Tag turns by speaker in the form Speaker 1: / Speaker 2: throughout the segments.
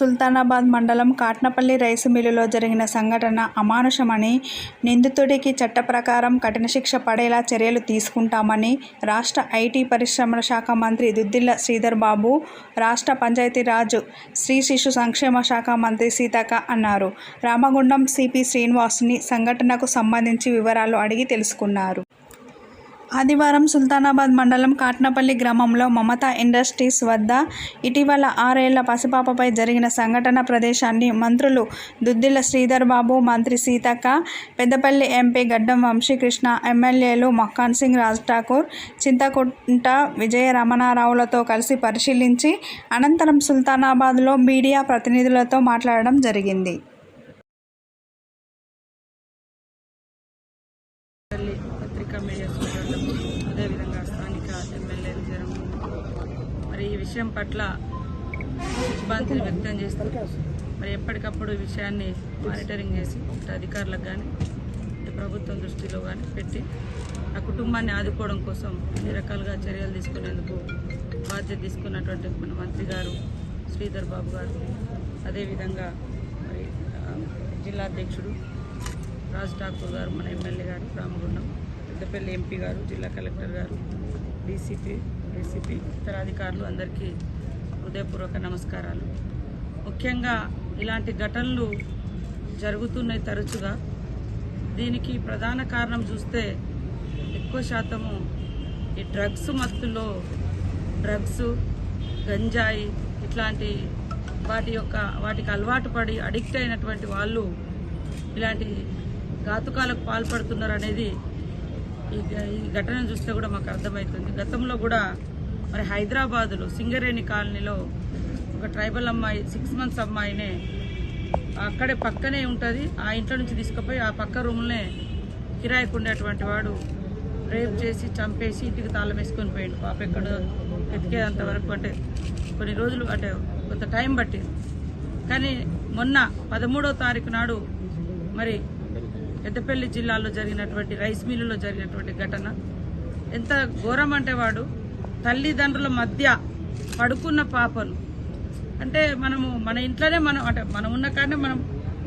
Speaker 1: సుల్తానాబాద్ మండలం కాట్నపల్లి రైసు మిల్లులో జరిగిన సంఘటన అమానుషమని నిందితుడికి చట్ట ప్రకారం కఠిన శిక్ష పడేలా చర్యలు తీసుకుంటామని రాష్ట్ర ఐటీ పరిశ్రమల శాఖ మంత్రి దుద్దిల్ల శ్రీధర్ బాబు రాష్ట్ర పంచాయతీరాజ్ స్త్రీ శిశు సంక్షేమ శాఖ మంత్రి సీతక్క అన్నారు. రామగుండం సిపి శ్రీనివాస్ని సంఘటనకు సంబంధించి వివరాలు అడిగి తెలుసుకున్నారు. ఆదివారం సుల్తానాబాద్ మండలం కాట్నపల్లి గ్రామంలో మమతా ఇండస్ట్రీస్ వద్ద ఇటీవల ఆరేళ్ళ పసిపాపపై జరిగిన సంఘటన ప్రదేశాన్ని మంత్రులు దుద్దిల శ్రీధర్ బాబు మంత్రి సీతక్క పెద్దపల్లి ఎంపీ గడ్డం వంశీకృష్ణ ఎమ్మెల్యేలు మక్కాన్ సింగ్ రాజ్ ఠాకూర్ చింతకుంట విజయ రమణారావులతో కలిసి పరిశీలించి అనంతరం సుల్తానాబాద్లో మీడియా ప్రతినిధులతో మాట్లాడడం జరిగింది
Speaker 2: తల్లి పత్రికా మీడియా సోదరులకు అదేవిధంగా స్థానిక ఎమ్మెల్యేలు జరగడం మరి ఈ విషయం పట్ల శుభాంతులు వ్యక్తం చేస్తూ మరి ఎప్పటికప్పుడు ఈ విషయాన్ని మానిటరింగ్ చేసి అధికారులకు కానీ ప్రభుత్వం దృష్టిలో కానీ పెట్టి ఆ కుటుంబాన్ని ఆదుకోవడం కోసం అన్ని రకాలుగా చర్యలు తీసుకునేందుకు బాధ్యత తీసుకున్నటువంటి మన మంత్రి గారు శ్రీధర్ బాబు గారు. అదేవిధంగా మరి జిల్లా అధ్యక్షుడు రాజ్ ఠాకూర్ గారు మన ఎమ్మెల్యే గారు రామగుండం పెద్దపల్లి ఎంపీ గారు జిల్లా కలెక్టర్ గారు డీసీపీ ఏసీపీ ఉత్తరాధికారులు అందరికీ హృదయపూర్వక నమస్కారాలు. ముఖ్యంగా ఇలాంటి ఘటనలు జరుగుతున్నాయి తరచుగా. దీనికి ప్రధాన కారణం చూస్తే ఎక్కువ శాతము ఈ డ్రగ్స్ మత్తులో డ్రగ్స్ గంజాయి ఇట్లాంటి వాటి యొక్క వాటికి అలవాటు పడి అడిక్ట్ అయినటువంటి వాళ్ళు ఇలాంటి ఘాతుకాలకు పాల్పడుతున్నారు అనేది ఈ ఈ ఘటన చూస్తే కూడా మాకు అర్థమవుతుంది గతంలో కూడా మరి హైదరాబాదులో సింగరేణి కాలనీలో ఒక ట్రైబల్ అమ్మాయి సిక్స్ మంత్స్ అమ్మాయినే అక్కడే పక్కనే ఉంటుంది. ఆ ఇంట్లో నుంచి తీసుకుపోయి ఆ పక్క రూమ్లోనే కిరాయికి ఉండేటువంటి వాడు రేప్ చేసి చంపేసి ఇంటికి తాళం వేసుకొని పోయిండు. పాప ఎక్కడ ఎతికేంత వరకు అంటే కొన్ని రోజులు అంటే కొంత టైం పట్టింది. కానీ మొన్న పదమూడో తారీఖు నాడు మరి పెద్దపల్లి జిల్లాలో జరిగినటువంటి రైస్ మిల్లులో జరిగినటువంటి ఘటన. ఎంత ఘోరం అంటే వాడు తల్లిదండ్రుల మధ్య పడుకున్న పాపను అంటే మనము మన ఇంట్లోనే మనం అంటే మనం ఉన్న కాడనే మనం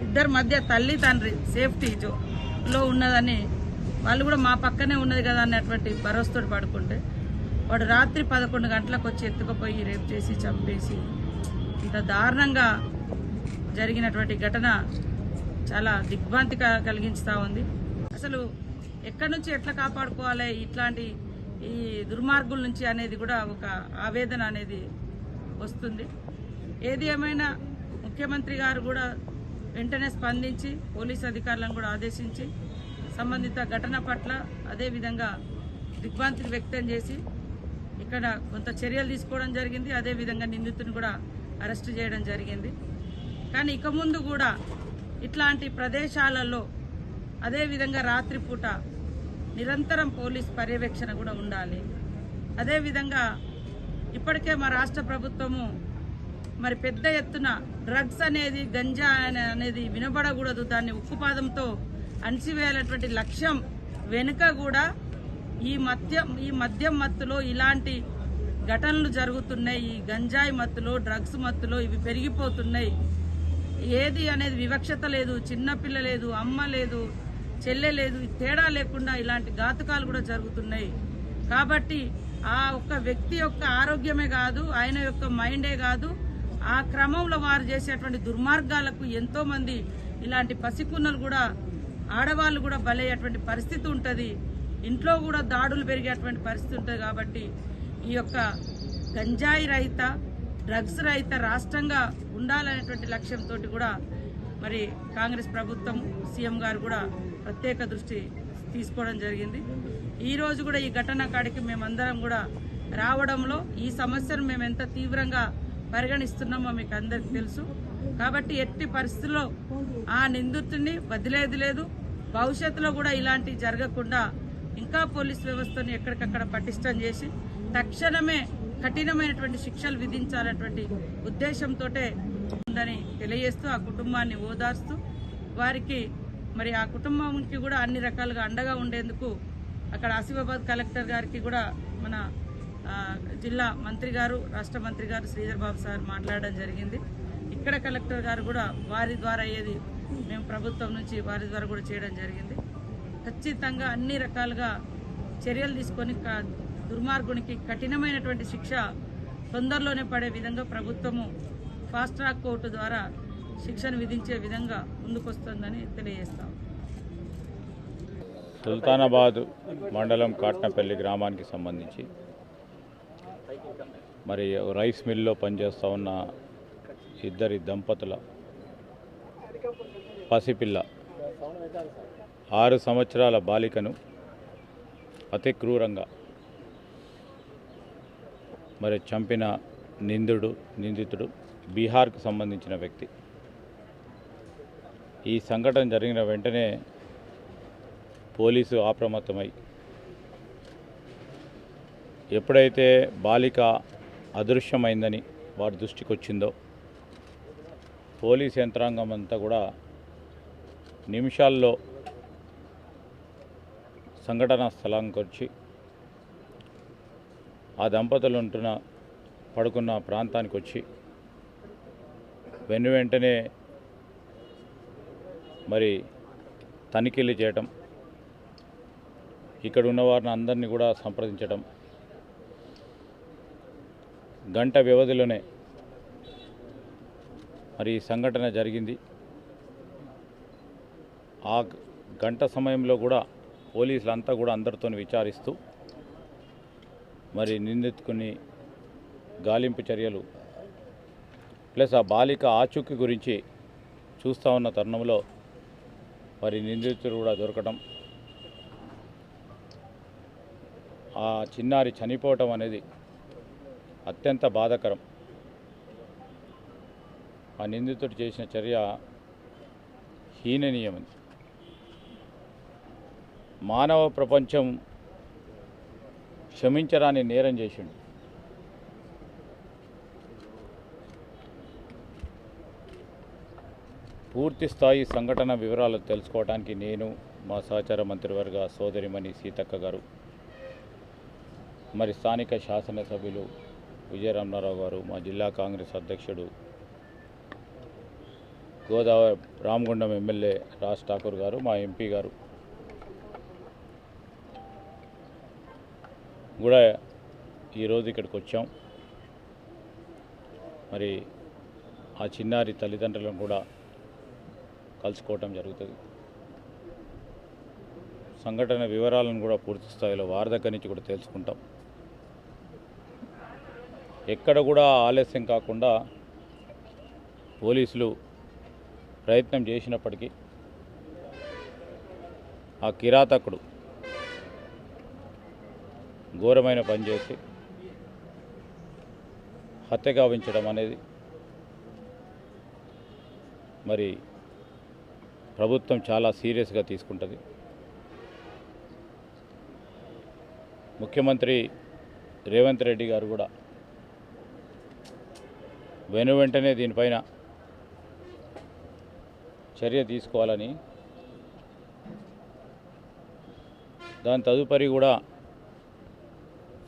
Speaker 2: ఇద్దరి మధ్య తల్లి తండ్రి సేఫ్టీ లో ఉన్నదని వాళ్ళు కూడా మా పక్కనే ఉన్నది కదా అన్నటువంటి భరోసాతో పడుకుంటే వాడు రాత్రి పదకొండు గంటలకు వచ్చి ఎత్తుకుపోయి రేపు చేసి చంపేసి ఇంత దారుణంగా జరిగినటువంటి ఘటన చాలా దిగ్భ్రాంతి కలిగించుతూ కలిగించుతా ఉంది. అసలు ఎక్కడి నుంచి ఎట్లా కాపాడుకోవాలి? ఇట్లాంటి ఈ దుర్మార్గుల నుంచి అనేది కూడా ఒక ఆవేదన అనేది వస్తుంది. ఏది ఏమైనా ముఖ్యమంత్రి గారు కూడా వెంటనే స్పందించి పోలీస్ అధికారులను కూడా ఆదేశించి సంబంధిత ఘటన పట్ల అదేవిధంగా దిగ్భ్రాంతిని వ్యక్తం చేసి ఇక్కడ కొంత చర్యలు తీసుకోవడం జరిగింది. అదేవిధంగా నిందితుని కూడా అరెస్ట్ చేయడం జరిగింది. కానీ ఇక ముందు కూడా ఇట్లాంటి ప్రదేశాలలో అదేవిధంగా రాత్రిపూట నిరంతరం పోలీస్ పర్యవేక్షణ కూడా ఉండాలి. అదేవిధంగా ఇప్పటికే మా రాష్ట్ర ప్రభుత్వము మరి పెద్ద ఎత్తున డ్రగ్స్ అనేది గంజా అనేది వినబడకూడదు. దాన్ని ఉక్కుపాదంతో అణిచివేయాలటువంటి లక్ష్యం వెనుక కూడా ఈ మద్యం ఈ మద్యం మత్తులో ఇలాంటి ఘటనలు జరుగుతున్నాయి. ఈ గంజాయి మత్తులో డ్రగ్స్ మత్తులో ఇవి పెరిగిపోతున్నాయి. ఏది అనేది వివక్షత లేదు చిన్నపిల్ల లేదు అమ్మ లేదు చెల్లె లేదు తేడా లేకుండా ఇలాంటి ఘాతుకాలు కూడా జరుగుతున్నాయి. కాబట్టి ఆ ఒక్క వ్యక్తి యొక్క ఆరోగ్యమే కాదు ఆయన యొక్క మైండే కాదు ఆ క్రమంలో వారు చేసేటువంటి దుర్మార్గాలకు ఎంతో మంది ఇలాంటి పసికున్నలు కూడా ఆడవాళ్ళు కూడా బలయ్యేటువంటి పరిస్థితి ఉంటుంది. ఇంట్లో కూడా దాడులు పెరిగేటువంటి పరిస్థితి ఉంటుంది కాబట్టి ఈ యొక్క గంజాయి రహిత డ్రగ్స్ రహిత రాష్ట్రంగా ఉండాలనేటువంటి లక్ష్యంతో కూడా మరి కాంగ్రెస్ ప్రభుత్వం సీఎం గారు కూడా ప్రత్యేక దృష్టి తీసుకోవడం జరిగింది. ఈరోజు కూడా ఈ ఘటన కాడికి మేమందరం కూడా రావడంలో ఈ సమస్యను మేము ఎంత తీవ్రంగా పరిగణిస్తున్నామో మీకు అందరికి తెలుసు. కాబట్టి ఎట్టి పరిస్థితుల్లో ఆ నిందితుడిని వదిలేది లేదు. భవిష్యత్తులో కూడా ఇలాంటివి జరగకుండా ఇంకా పోలీస్ వ్యవస్థను ఎక్కడికక్కడ పటిష్టం చేసి తక్షణమే కఠినమైనటువంటి శిక్షలు విధించాలన్నటువంటి ఉద్దేశంతో ఉందని తెలియజేస్తూ ఆ కుటుంబాన్ని ఓదార్స్తూ వారికి మరి ఆ కుటుంబానికి కూడా అన్ని రకాలుగా అండగా ఉండేందుకు అక్కడ ఆసిఫాబాద్ కలెక్టర్ గారికి కూడా మన జిల్లా మంత్రి గారు రాష్ట్ర మంత్రి గారు శ్రీధర్ బాబు సార్ మాట్లాడడం జరిగింది. ఇక్కడ కలెక్టర్ గారు కూడా వారి ద్వారా ఏది మేము ప్రభుత్వం నుంచి వారి ద్వారా కూడా చేయడం జరిగింది. ఖచ్చితంగా అన్ని రకాలుగా చర్యలు తీసుకొని దుర్మార్గునికి కఠినమైనటువంటి శిక్ష తొందరలోనే పడే విధంగా ప్రభుత్వము ఫాస్ట్ ట్రాక్ కోర్టు ద్వారా శిక్షను విధించే విధంగా ముందుకొస్తుందని తెలియజేస్తాం.
Speaker 3: సుల్తానాబాద్ మండలం కాట్నపల్లి గ్రామానికి సంబంధించి మరి రైస్ మిల్లో పనిచేస్తూ ఉన్న ఇద్దరి దంపతుల పసిపిల్ల ఆరు సంవత్సరాల బాలికను అతి క్రూరంగా మరి చంపిన నిందుడు నిందితుడు బీహార్కు సంబంధించిన వ్యక్తి. ఈ సంఘటన జరిగిన వెంటనే పోలీసు అప్రమత్తమై ఎప్పుడైతే బాలిక అదృశ్యమైందని వారి దృష్టికి వచ్చిందో పోలీస్ యంత్రాంగం అంతా కూడా నిమిషాల్లో సంఘటనా స్థలానికి వచ్చి ఆ దంపతులు ఉంటున్న పడుకున్న ప్రాంతానికి వచ్చి వెను వెంటనే మరి తనిఖీలు చేయటం ఇక్కడ ఉన్న వారిని అందరినీ కూడా సంప్రదించడం గంట వ్యవధిలోనే మరి సంఘటన జరిగింది. ఆ గంట సమయంలో కూడా పోలీసులంతా కూడా అందరితో విచారిస్తూ మరి నిందితుకుని గాలింపు చర్యలు ప్లస్ ఆ బాలిక ఆచూకీ గురించి చూస్తూ ఉన్న తరుణంలో మరి నిందితుడు కూడా దొరకడం ఆ చిన్నారి చనిపోవటం అనేది అత్యంత బాధకరం. ఆ నిందితుడు చేసిన చర్య హీననీయమని మానవ ప్రపంచం క్షమించరాని నేరం చేసిండు. పూర్తి స్థాయి సంఘటన వివరాలు తెలుసుకోవడానికి నేను మా సహచార మంత్రివర్గ సోదరిమణి సీతక్క గారు మరి స్థానిక శాసనసభ్యులు విజయరామారావు గారు మా జిల్లా కాంగ్రెస్ అధ్యక్షుడు గోదావరి రామగుండం ఎమ్మెల్యే రాజ్ ఠాకూర్ గారు మా ఎంపీ గారు కూడా ఈరోజు ఇక్కడికి వచ్చాం. మరి ఆ చిన్నారి తల్లిదండ్రులను కూడా కలుసుకోవటం జరుగుతుంది. సంఘటన వివరాలను కూడా పూర్తి స్థాయిలో వారి దగ్గర నుంచి కూడా తెలుసుకుంటాం. ఎక్కడ కూడా ఆలస్యం కాకుండా పోలీసులు ప్రయత్నం చేసినప్పటికీ ఆ కిరాతకుడు ఘోరమైన పని చేసి హత్య గావించడం అనేది మరి ప్రభుత్వం చాలా సీరియస్గా తీసుకుంటుంది. ముఖ్యమంత్రి రేవంత్ రెడ్డి గారు కూడా వెను వెంటనే దీనిపైన చర్య తీసుకోవాలని దాని తదుపరి కూడా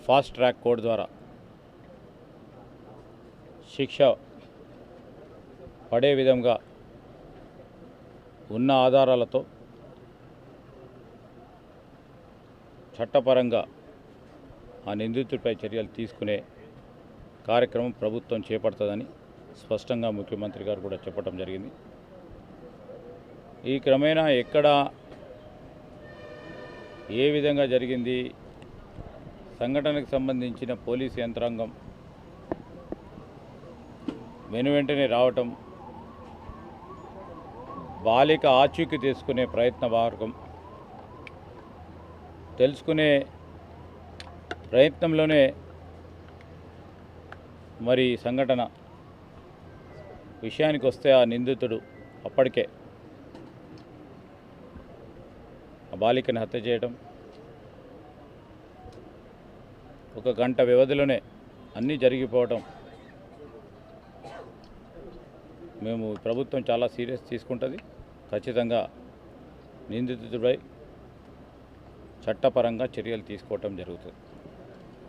Speaker 3: ఫాస్ట్ ట్రాక్ కోడ్ ద్వారా శిక్ష పడే విధంగా ఉన్న ఆధారాలతో చట్టపరంగా ఆ నిందితుడిపై చర్యలు తీసుకునే కార్యక్రమం ప్రభుత్వం చేపడుతుందని స్పష్టంగా ముఖ్యమంత్రి గారు కూడా చెప్పడం జరిగింది. ఈ క్రమేణా ఎక్కడ ఏ విధంగా జరిగింది? సంఘటనకు సంబంధించిన పోలీసు యంత్రాంగం వెను వెంటనే రావటం బాలిక ఆచూకీ తీసుకునే ప్రయత్న మార్గం. తెలుసుకునే ప్రయత్నంలోనే మరి సంఘటన విషయానికి వస్తే ఆ నిందితుడు అప్పటికే ఆ బాలికని హత్య చేయడం ఒక గంట వ్యవధిలోనే అన్నీ జరిగిపోవటం. మేము ప్రభుత్వం చాలా సీరియస్ తీసుకుంటుంది. ఖచ్చితంగా నిందితుడిపై చట్టపరంగా చర్యలు తీసుకోవటం జరుగుతుంది.